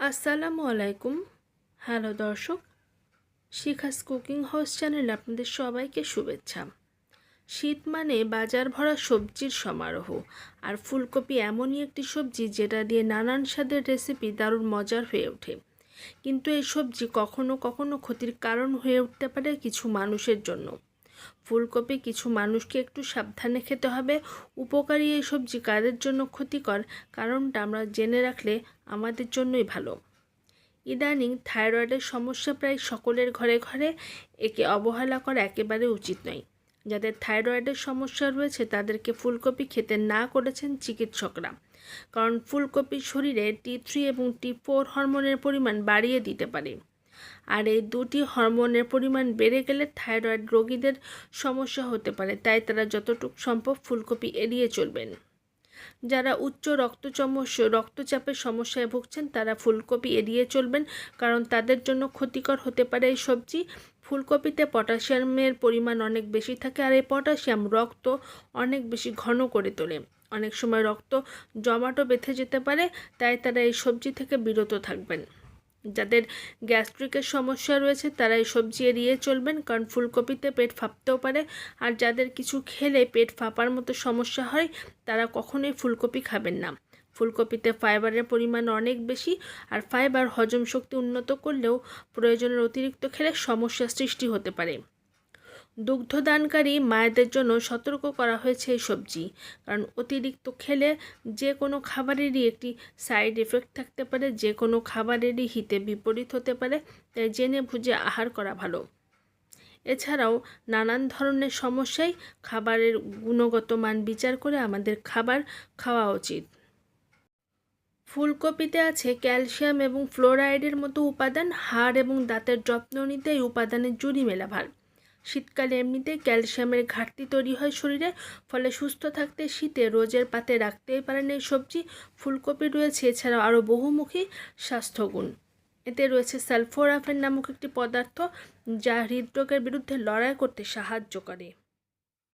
আসসালামু আলাইকুম। হ্যালো দর্শক, শিখাস কুকিং হাউস চ্যানেলে আপনাদের সবাইকে শুভেচ্ছা। শীত মানে বাজার ভরা সবজির সমারোহ, আর ফুলকপি এমনই একটি সবজি যেটা দিয়ে নানান স্বাদের রেসিপি দারুণ মজার হয়ে ওঠে। কিন্তু এই সবজি কখনো কখনো ক্ষতির কারণ হয়ে উঠতে পারে কিছু মানুষের জন্য। ফুলকপি কিছু মানুষকে একটু সাবধানে খেতে হবে। উপকারী এই সবজি কাদের জন্য ক্ষতিকর? কারণটা আমরা জেনে রাখলে আমাদের জন্যই ভালো। ইদানিং থাইরয়েডের সমস্যা প্রায় সকলের ঘরে ঘরে। একে অবহেলা করা একেবারে উচিত নয়। যাদের থাইরয়েডের সমস্যা রয়েছে, তাদেরকে ফুলকপি খেতে না করেছেন চিকিৎসকরা। কারণ ফুলকপি শরীরে টি থ্রি এবং টি ফোর হরমোনের পরিমাণ বাড়িয়ে দিতে পারে। আর এই দুটি হরমোনের পরিমাণ বেড়ে গেলে থাইরয়েড রোগীদের সমস্যা হতে পারে, তাই তারা যতটুকু সম্ভব ফুলকপি এড়িয়ে চলবেন। যারা উচ্চ রক্তচমস রক্তচাপের সমস্যায় ভুগছেন, তারা ফুলকপি এড়িয়ে চলবেন, কারণ তাদের জন্য ক্ষতিকর হতে পারে এই সবজি। ফুলকপিতে পটাশিয়ামের পরিমাণ অনেক বেশি থাকে আর এই পটাশিয়াম রক্ত অনেক বেশি ঘন করে তোলে। অনেক সময় রক্ত জমাটো বেঁধে যেতে পারে, তাই তারা এই সবজি থেকে বিরত থাকবেন। যাদের গ্যাস্ট্রিকের সমস্যা রয়েছে তারা এই সবজি এড়িয়ে চলবেন। কারণ ফুলকপিতে পেট ফাঁপতেও পারে। আর যাদের কিছু খেলে পেট ফাঁপার মতো সমস্যা হয়, তারা কখনোই ফুলকপি খাবেন না। ফুলকপিতে ফাইবারের পরিমাণ অনেক বেশি। আর ফাইবার হজম শক্তি উন্নত করলেও প্রয়োজনের অতিরিক্ত খেলে সমস্যা সৃষ্টি হতে পারে। দুগ্ধদানকারী মায়েদের জন্য সতর্ক করা হয়েছে এই সবজি। কারণ অতিরিক্ত খেলে যে কোনো খাবারেরই একটি সাইড এফেক্ট থাকতে পারে, যে কোনো খাবারেরই হিতে বিপরীত হতে পারে, তাই জেনে বুঝে আহার করা ভালো। এছাড়াও নানান ধরনের সমস্যায় খাবারের গুণগত মান বিচার করে আমাদের খাবার খাওয়া উচিত। ফুলকপিতে আছে ক্যালসিয়াম এবং ফ্লোরাইডের মতো উপাদান। হাড় এবং দাঁতের যত্ন নিতে এই উপাদানের জুড়ি মেলা ভার। শীতকালে এমনিতে ক্যালসিয়ামের ঘাটতি তৈরি হয় শরীরে, ফলে সুস্থ থাকতে শীতে রোজের পাতে রাখতেই পারেন এই সবজি। ফুলকপি রয়েছে, এছাড়াও আরও বহুমুখী স্বাস্থ্যগুণ। এতে রয়েছে সালফোরাফেন নামক একটি পদার্থ যা হৃদরোগের বিরুদ্ধে লড়াই করতে সাহায্য করে।